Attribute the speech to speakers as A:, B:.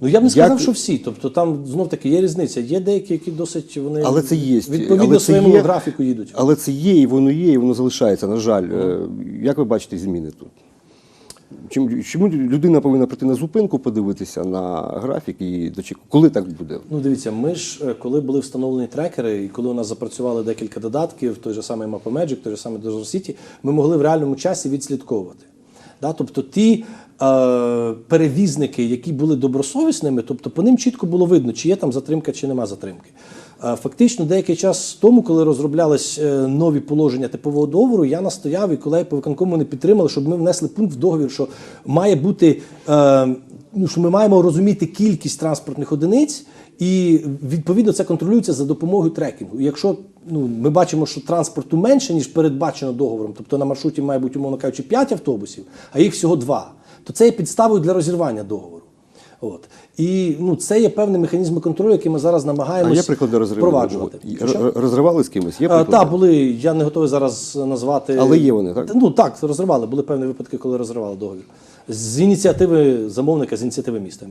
A: Ну я б не сказав,
B: Як-
A: що всі. Тобто там знов таки є різниця. Є деякі, які досить вони
B: Але це є.
A: відповідно
B: але це
A: своєму
B: є,
A: графіку їдуть.
B: Але це є, і воно є, і воно залишається, на жаль. Е, Як ви бачите зміни тут? Чим- Чому людина повинна прийти на зупинку, подивитися на графік і дочекати? Коли так буде?
A: Ну, дивіться, ми ж е, коли були встановлені трекери, і коли у нас запрацювали декілька додатків, той же самий Mapomagic, той же самий Dozor City, ми могли в реальному часі відслідковувати. Да? Тобто ті е, перевізники, які були добросовісними, тобто по ним чітко було видно, чи є там затримка, чи нема затримки. Е, Фактично, деякий час тому, коли розроблялись е, нові положення типового договору, я настояв і колеги по виконкому не підтримали, щоб ми внесли пункт в договір, що має бути е, ну, що ми маємо розуміти кількість транспортних одиниць, і відповідно це контролюється за допомогою трекінгу. Якщо ну, ми бачимо, що транспорту менше, ніж передбачено договором, тобто на маршруті має бути, умовно кажучи, 5 автобусів, а їх всього 2, то це є підставою для розірвання договору. От. І ну, це є певний механізм контролю, який ми зараз намагаємося
B: приклади розриву?
A: впроваджувати.
B: Р- Розривали з кимось? Є приклади?
A: Так, були, я не готовий зараз назвати.
B: Але є вони, так?
A: Ну так, розривали. Були певні випадки, коли розривали договір. З ініціативи замовника, з ініціативи міста.